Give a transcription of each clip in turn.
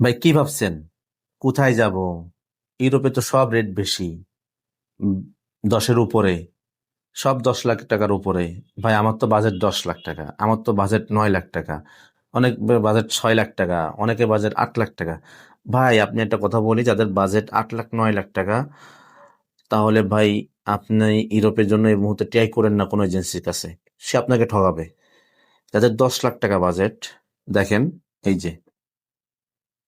ভাই, কি ভাবছেন? কোথায় যাব? ইউরোপে তো সব রেট বেশি। দশের উপরে। সব দশ লাখ টাকার উপরে। ভাই, আমার তো বাজেট দশ লাখ টাকা। আমার তো বাজেট নয় লাখ টাকা। অনেক বাজেট ছয় লাখ টাকা। অনেকে বাজেট আট লাখ টাকা। ভাই, আপনি একটা কথা বলি, যাদের বাজেট আট লাখ, নয় লাখ টাকা, তাহলে ভাই, আপনি ইউরোপের জন্য এই মুহূর্তে ট্রাই করেন না কোনো এজেন্সির কাছে। সে আপনাকে ঠকাবে যাদের দশ লাখ টাকা বাজেট দেখেন, এই যে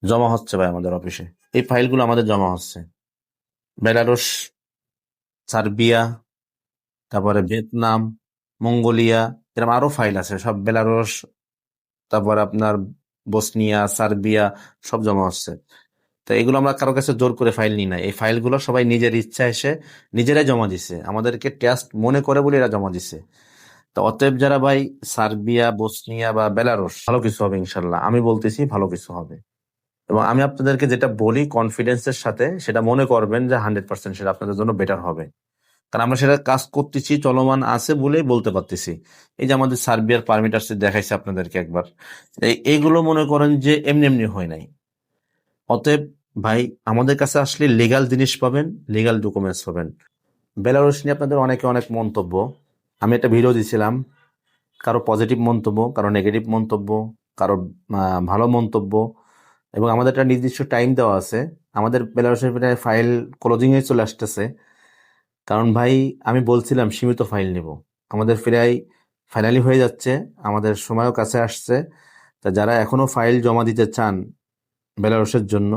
জমা হচ্ছে ভাই আমাদের অফিসে। এই ফাইলগুলো আমাদের জমা হচ্ছে। বেলারুশ, সার্বিয়া, তারপরে ভিয়েতনাম, মঙ্গোলিয়া, এরকম আরও ফাইল আছে। সব বেলারুশ, তারপর আপনার বসনিয়া, সার্বিয়া, সব জমা হচ্ছে। তো এগুলো আমরা কারও কাছে জোর করে ফাইল নিই না এই ফাইলগুলো সবাই নিজের ইচ্ছা এসে নিজেরাই জমা দিছে। আমাদেরকে টেস্ট মনে করে বলে এরা জমা দিছে। তো অতএব যারা ভাই সার্বিয়া, বসনিয়া বা বেলারুশ, ভালো কিছু হবে ইনশাল্লাহ। আমি বলতেছি ভালো কিছু হবে। এবং আমি আপনাদেরকে যেটা বলি কনফিডেন্সের সাথে, সেটা মনে করবেন যে হান্ড্রেড পার্সেন্ট সেটা আপনাদের জন্য বেটার হবে। কারণ আমরা সেটা কাজ করতেছি, চলমান আছে বলেই বলতে পারতেছি। এই যে আমাদের সার্বিয়ার পারমিট দেখাইছে আপনাদেরকে একবার। এই- এইগুলো মনে করেন যে এমনি এমনি হয় নাই। অতএব ভাই, আমাদের কাছে আসলে লিগাল জিনিস পাবেন লিগাল ডকুমেন্টস পাবেন। বেলারুশ নিয়ে আপনাদের অনেকে অনেক মন্তব্য। আমি একটা ভিডিও দিয়েছিলাম কারও পজিটিভ মন্তব্য, কারও নেগেটিভ মন্তব্য, কারও ভালো মন্তব্য। এবং আমাদের একটা নির্দিষ্ট টাইম দেওয়া আছে। আমাদের বেলারসের প্রায় ফাইল ক্লোজিং এ চলে আসতেছে। কারণ ভাই, আমি বলছিলাম সীমিত ফাইল নেব। আমাদের প্রায় ফাইনালি হয়ে যাচ্ছে। আমাদের সময়ও কাছে আসছে। তা যারা এখনও ফাইল জমা দিতে চান বেলারসের জন্য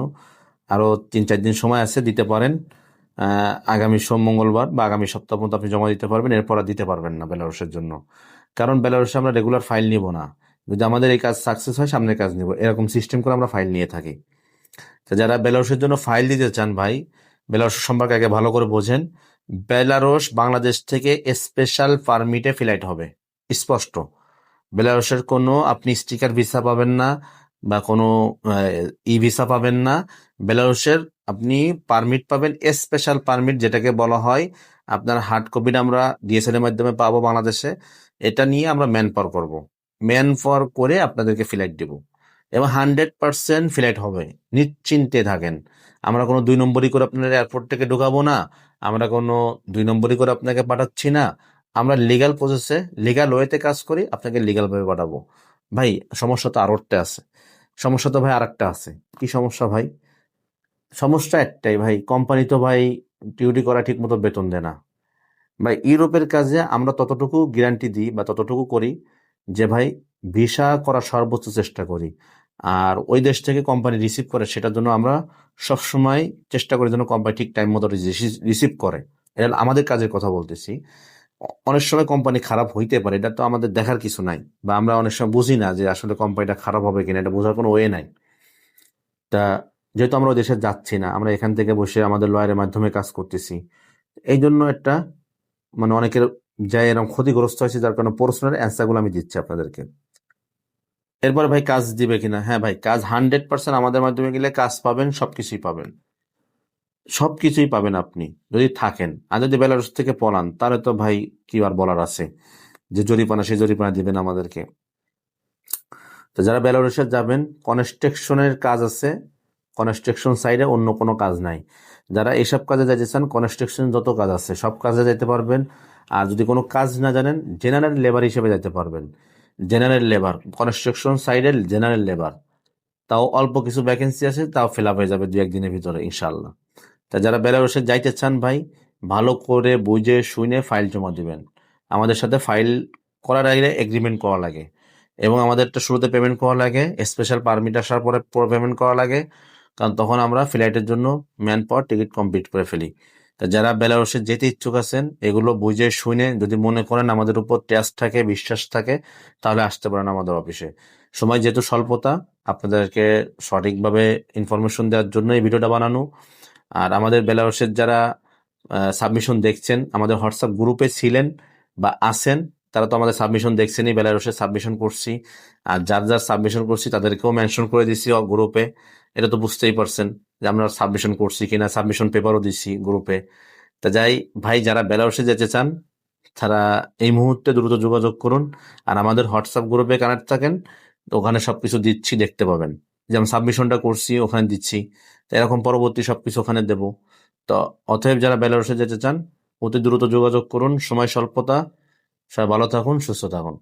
আরও তিন চার দিন সময় আছে, দিতে পারেন। আগামী সোম, মঙ্গলবার বা আগামী সপ্তাহ পর্যন্ত আপনি জমা দিতে পারবেন। এরপর আর দিতে পারবেন না বেলারসের জন্য। কারণ বেলারসে আমরা রেগুলার ফাইল নিব না। যদি আমাদের এই কাজ সাকসেস হয়, সামনের কাজ নিব। এরকম সিস্টেম করে আমরা ফাইল নিয়ে থাকি। তো যারা বেলারুশের জন্য ফাইল দিতে চান ভাই বেলারুশ সম্পর্কে আগে ভালো করে বোঝেন। বেলারুশ বাংলাদেশ থেকে স্পেশাল পারমিটে ফ্লাইট হবে। স্পষ্ট। বেলারুশের কোনো আপনি স্টিকার ভিসা পাবেন না বা কোনো ই ভিসা পাবেন না। বেলারুশের আপনি পারমিট পাবেন স্পেশাল পারমিট যেটাকে বলা হয়, আপনার হার্ড কপিটা আমরা ডিএসএল এর মাধ্যমে পাবো বাংলাদেশে। এটা নিয়ে আমরা ম্যান পাওয়ার করব। ম্যান ফর করে আপনাদেরকে ফ্লাইট দেব। এবং হান্ড্রেড পার্সেন্ট ফ্লাইট হবে। নিশ্চিন্তে থাকেন। আমরা কোনো দুই নম্বরই করে আপনার এয়ারপোর্ট থেকে ঢোকাবো না। আমরা কোনো দুই নম্বরই করে আপনাকে পাঠাচ্ছি না। আমরা লিগাল প্রসেসে লিগাল ওয়েতে কাজ করি, আপনাকে লিগাল ভাবে পাঠাবো। ভাই, সমস্যা তো আরও একটা আছে। সমস্যা তো ভাই আর একটা আছে। কি সমস্যা ভাই? সমস্যা একটাই ভাই কোম্পানি তো ভাই ডিউটি করা ঠিক মতো বেতন দেয় না। ভাই, ইউরোপের কাজে আমরা ততটুকু গ্যারান্টি দিই বা ততটুকু করি যে ভাই, ভিসা করার সর্বোচ্চ চেষ্টা করি। আর ওই দেশ থেকে কোম্পানি রিসিভ করে, সেটার জন্য আমরা সবসময় চেষ্টা করি যেন কোম্পানি ঠিক টাইম মতো রিসিভ করে। এটা আমাদের কাজের কথা বলতেছি। অনেক সময় কোম্পানি খারাপ হইতে পারে, এটা তো আমাদের দেখার কিছু নাই বা আমরা অনেক সময় বুঝি না যে আসলে কোম্পানিটা খারাপ হবে কিনা, এটা বোঝার কোনো ওয়ে নাই। তা যেহেতু আমরা ওই দেশে যাচ্ছি না, আমরা এখান থেকে বসে আমাদের লয়ারের মাধ্যমে কাজ করতেছি। এই জন্য একটা মানে অনেকের যায় এরকম ক্ষতিগ্রস্ত হয়েছে যার কারণে প্রশ্নের অ্যান্সারগুলো আমি দিচ্ছি আপনাদেরকে। এরপর ভাই কাজ দিবে কিনা? হ্যাঁ ভাই, কাজ হান্ড্রেড পার্সেন্ট আমাদের মাধ্যমে গেলে কাজ পাবেন, সবকিছুই পাবেন। সবকিছুই পাবেন আপনি, যদি থাকেন। আর যদি বেলারুস থেকে পলান, তাহলে তো ভাই কি আর বলার আছে, যে জরিপানা সেই জরিপানা দিবেন আমাদেরকে। তো যারা বেলারুসে যাবেন কনস্ট্রাকশনের কাজ আছে কনস্ট্রাকশন সাইডে অন্য কোনো কাজ নাই। যারা এইসব কাজে যাইতে চান কনস্ট্রাকশন যত কাজ আছে, সব কাজে যেতে পারবেন। আর যদি কোনো কাজ না জানেন জেনারেল লেবার হিসেবে যেতে পারবেন। জেনারেল লেবার কনস্ট্রাকশন সাইডের জেনারেল লেবার তাও অল্প কিছু ভ্যাকেন্সি আছে, তাও ফিল আপ হয়ে যাবে দু একদিনের ভিতরে ইনশাল্লাহ তা যারা বেলারুসে যাইতে চান ভাই, ভালো করে বুঝে, শুনে ফাইল জমা দিবেন। আমাদের সাথে ফাইল করার আগে এগ্রিমেন্ট করা লাগে। এবং আমাদের একটা শুরুতে পেমেন্ট করা লাগে স্পেশাল পারমিট আসার পরে পেমেন্ট করা লাগে। কারণ তখন আমরা ফ্লাইটের জন্য ম্যান পাওয়ার টিকিট কমপ্লিট করে ফেলি। তা যারা বেলারুসে যেতে ইচ্ছুক আছেন, এগুলো বুঝে শুনে যদি মনে করেন আমাদের উপর টেস্ট থাকে, বিশ্বাস থাকে, তাহলে আসতে পারেন আমাদের অফিসে। সময় যেহেতু স্বল্পতা, আপনাদেরকে সঠিকভাবে ইনফরমেশন দেওয়ার জন্য এই ভিডিওটা বানানো। আর আমাদের বেলারুসের যারা সাবমিশন দেখছেন, আমাদের হোয়াটসঅ্যাপ গ্রুপে ছিলেন বা আছেন, তারা তো আমাদের সাবমিশন দেখছেনই বেলারুসে সাবমিশন করছি। আর যার যার সাবমিশন করছি, তাদেরকেও মেনশন করে দিছি গ্রুপে এটা তো বুঝতেই পারছেন। যে আমরা সাবমিশন করছি কিনা সাবমিশন পেপারও দিছি গ্রুপে তা যাই, ভাই, যারা বেলারুসে যেতে চান, তারা এই মুহূর্তে দ্রুত যোগাযোগ করুন। আর আমাদের হোয়াটসঅ্যাপ গ্রুপে কানেক্ট থাকেন, ওখানে সবকিছু দিচ্ছি, দেখতে পাবেন। যেমন সাবমিশনটা করছি, ওখানে দিচ্ছি। তো এরকম পরবর্তী সবকিছু ওখানে দেব। তো অতএব যারা বেলারুসে যেতে চান, অতি দ্রুত যোগাযোগ করুন। সময় স্বল্পতা। সবাই ভালো থাকুন, সুস্থ থাকুন।